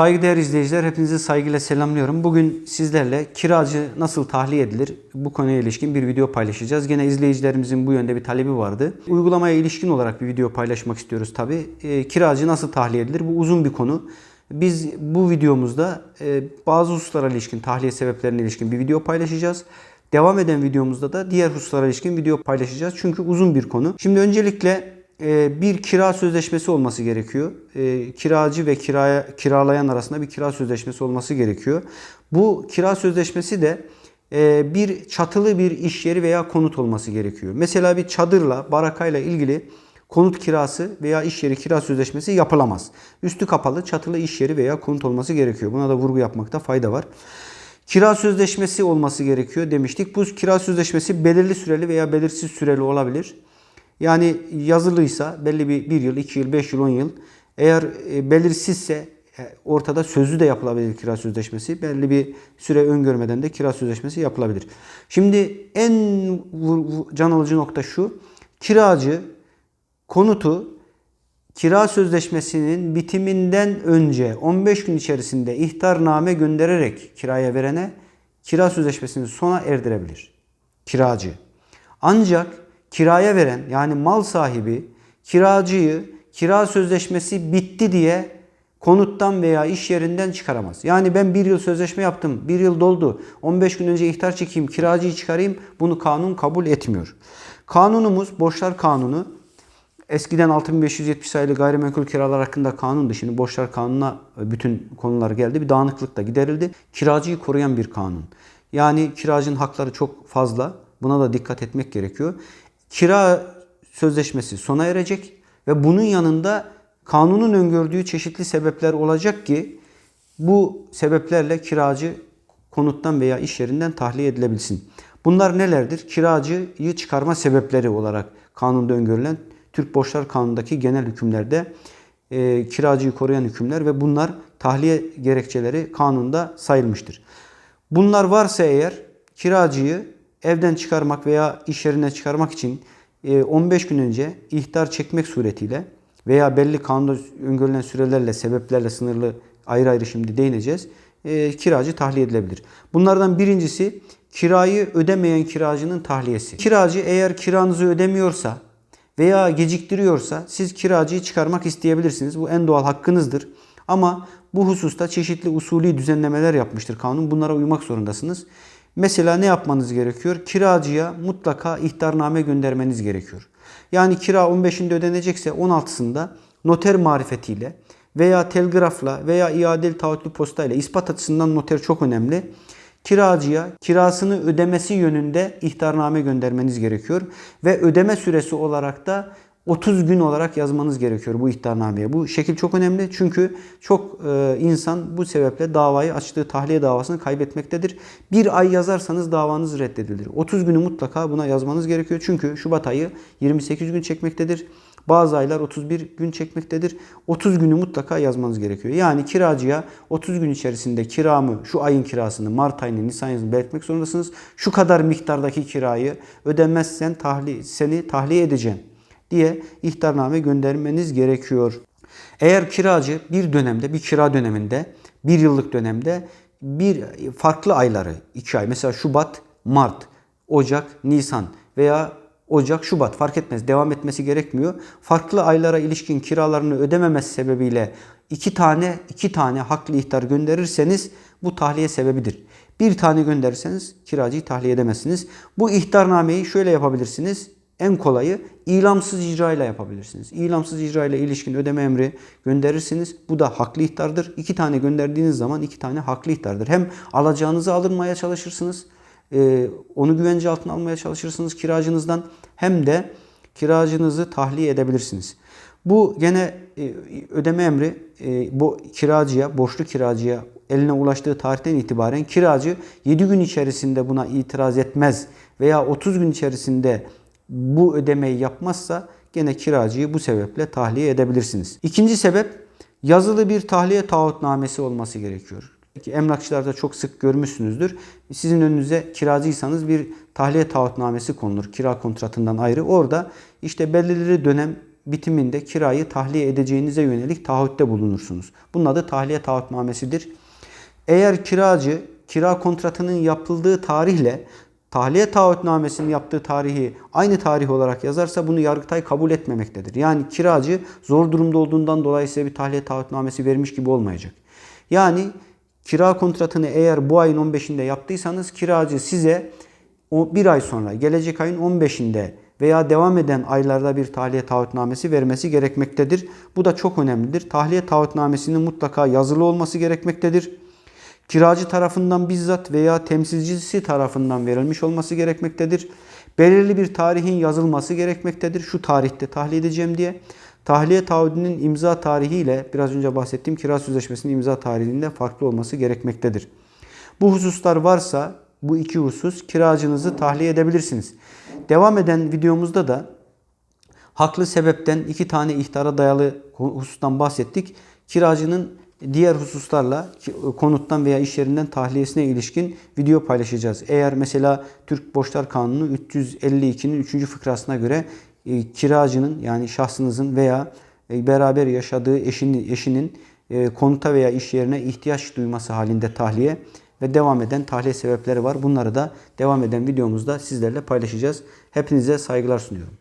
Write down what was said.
Saygıdeğer izleyiciler hepinizi saygıyla selamlıyorum. Bugün sizlerle kiracı nasıl tahliye edilir bu konuya ilişkin bir video paylaşacağız. Gene izleyicilerimizin bu yönde bir talebi vardı. Uygulamaya ilişkin olarak bir video paylaşmak istiyoruz tabi. E, kiracı nasıl tahliye edilir bu uzun bir konu. Biz bu videomuzda e, bazı hususlara ilişkin tahliye sebeplerine ilişkin bir video paylaşacağız. Devam eden videomuzda da diğer hususlara ilişkin video paylaşacağız. Çünkü uzun bir konu. Şimdi öncelikle bir kira sözleşmesi olması gerekiyor. E, kiracı ve kiraya kiralayan arasında bir kira sözleşmesi olması gerekiyor. Bu kira sözleşmesi de e, bir çatılı bir iş yeri veya konut olması gerekiyor. Mesela bir çadırla, barakayla ilgili konut kirası veya iş yeri kira sözleşmesi yapılamaz. Üstü kapalı çatılı iş yeri veya konut olması gerekiyor. Buna da vurgu yapmakta fayda var. Kira sözleşmesi olması gerekiyor demiştik. Bu kira sözleşmesi belirli süreli veya belirsiz süreli olabilir. Yani yazılıysa belli bir, bir yıl, iki yıl, beş yıl, on yıl. Eğer e, belirsizse e, ortada sözlü de yapılabilir kira sözleşmesi. Belli bir süre öngörmeden de kira sözleşmesi yapılabilir. Şimdi en can alıcı nokta şu. Kiracı konutu kira sözleşmesinin bitiminden önce 15 gün içerisinde ihtarname göndererek kiraya verene kira sözleşmesini sona erdirebilir. Kiracı. Ancak kiraya veren yani mal sahibi kiracıyı kira sözleşmesi bitti diye konuttan veya iş yerinden çıkaramaz. Yani ben bir yıl sözleşme yaptım, bir yıl doldu, 15 gün önce ihtar çekeyim, kiracıyı çıkarayım bunu kanun kabul etmiyor. Kanunumuz borçlar kanunu Eskiden 6570 sayılı gayrimenkul kiralar hakkında kanundu. Şimdi borçlar kanununa bütün konular geldi. Bir dağınıklık da giderildi. Kiracıyı koruyan bir kanun. Yani kiracının hakları çok fazla. Buna da dikkat etmek gerekiyor. Kira sözleşmesi sona erecek ve bunun yanında kanunun öngördüğü çeşitli sebepler olacak ki bu sebeplerle kiracı konuttan veya iş yerinden tahliye edilebilsin. Bunlar nelerdir? Kiracıyı çıkarma sebepleri olarak kanunda öngörülen Türk Borçlar Kanunu'ndaki genel hükümlerde e, kiracıyı koruyan hükümler ve bunlar tahliye gerekçeleri kanunda sayılmıştır. Bunlar varsa eğer kiracıyı evden çıkarmak veya iş yerine çıkarmak için 15 gün önce ihtar çekmek suretiyle veya belli kanunda öngörülen sürelerle, sebeplerle sınırlı ayrı ayrı şimdi değineceğiz. E, kiracı tahliye edilebilir. Bunlardan birincisi kirayı ödemeyen kiracının tahliyesi. Kiracı eğer kiranızı ödemiyorsa veya geciktiriyorsa siz kiracıyı çıkarmak isteyebilirsiniz. Bu en doğal hakkınızdır. Ama bu hususta çeşitli usulü düzenlemeler yapmıştır kanun. Bunlara uymak zorundasınız. Mesela ne yapmanız gerekiyor? Kiracıya mutlaka ihtarname göndermeniz gerekiyor. Yani kira 15'inde ödenecekse 16'sında noter marifetiyle veya telgrafla veya iadeli taahhütlü postayla ispat açısından noter çok önemli kiracıya kirasını ödemesi yönünde ihtarname göndermeniz gerekiyor. Ve ödeme süresi olarak da 30 gün olarak yazmanız gerekiyor bu ihtarnameye. Bu şekil çok önemli çünkü çok e, insan bu sebeple davayı açtığı tahliye davasını kaybetmektedir. Bir ay yazarsanız davanız reddedilir. 30 günü mutlaka buna yazmanız gerekiyor. Çünkü Şubat ayı 28 gün çekmektedir. Bazı aylar 31 gün çekmektedir. 30 günü mutlaka yazmanız gerekiyor. Yani kiracıya 30 gün içerisinde kiramı, şu ayın kirasını, Mart ayını, Nisan ayını belirtmek zorundasınız. Şu kadar miktardaki kirayı ödemezsen tahliye, seni tahliye edeceğim diye ihtarname göndermeniz gerekiyor. Eğer kiracı bir dönemde, bir kira döneminde, bir yıllık dönemde bir farklı ayları, iki ay mesela Şubat, Mart, Ocak, Nisan veya Ocak, Şubat fark etmez. Devam etmesi gerekmiyor. Farklı aylara ilişkin kiralarını ödememesi sebebiyle iki tane iki tane haklı ihtar gönderirseniz bu tahliye sebebidir. Bir tane gönderirseniz kiracıyı tahliye edemezsiniz. Bu ihtarnameyi şöyle yapabilirsiniz. En kolayı ilamsız icra ile yapabilirsiniz. İlamsız icra ile ilişkin ödeme emri gönderirsiniz. Bu da haklı ihtardır. İki tane gönderdiğiniz zaman iki tane haklı ihtardır. Hem alacağınızı alınmaya çalışırsınız e, onu güvence altına almaya çalışırsınız kiracınızdan hem de kiracınızı tahliye edebilirsiniz. Bu gene e, ödeme emri e, bu kiracıya, borçlu kiracıya eline ulaştığı tarihten itibaren kiracı 7 gün içerisinde buna itiraz etmez veya 30 gün içerisinde bu ödemeyi yapmazsa gene kiracıyı bu sebeple tahliye edebilirsiniz. İkinci sebep yazılı bir tahliye taahhütnamesi olması gerekiyor. Emlakçılarda çok sık görmüşsünüzdür. Sizin önünüze kiracıysanız bir tahliye taahhütnamesi konulur. Kira kontratından ayrı. Orada işte belirli dönem bitiminde kirayı tahliye edeceğinize yönelik taahhütte bulunursunuz. Bunun adı tahliye taahhütnamesidir. Eğer kiracı kira kontratının yapıldığı tarihle tahliye taahhütnamesinin yaptığı tarihi aynı tarih olarak yazarsa bunu Yargıtay kabul etmemektedir. Yani kiracı zor durumda olduğundan dolayı size bir tahliye taahhütnamesi vermiş gibi olmayacak. Yani kira kontratını eğer bu ayın 15'inde yaptıysanız kiracı size o bir ay sonra gelecek ayın 15'inde veya devam eden aylarda bir tahliye taahhütnamesi vermesi gerekmektedir. Bu da çok önemlidir. Tahliye taahhütnamesinin mutlaka yazılı olması gerekmektedir. Kiracı tarafından bizzat veya temsilcisi tarafından verilmiş olması gerekmektedir. Belirli bir tarihin yazılması gerekmektedir. Şu tarihte tahliye edeceğim diye. Tahliye taahhüdünün imza tarihiyle biraz önce bahsettiğim kira sözleşmesinin imza tarihinde farklı olması gerekmektedir. Bu hususlar varsa bu iki husus kiracınızı tahliye edebilirsiniz. Devam eden videomuzda da haklı sebepten iki tane ihtara dayalı husustan bahsettik. Kiracının diğer hususlarla konuttan veya iş yerinden tahliyesine ilişkin video paylaşacağız. Eğer mesela Türk Borçlar Kanunu 352'nin 3. fıkrasına göre e, kiracının yani şahsınızın veya e, beraber yaşadığı eşinin, eşinin e, konuta veya iş yerine ihtiyaç duyması halinde tahliye ve devam eden tahliye sebepleri var. Bunları da devam eden videomuzda sizlerle paylaşacağız. Hepinize saygılar sunuyorum.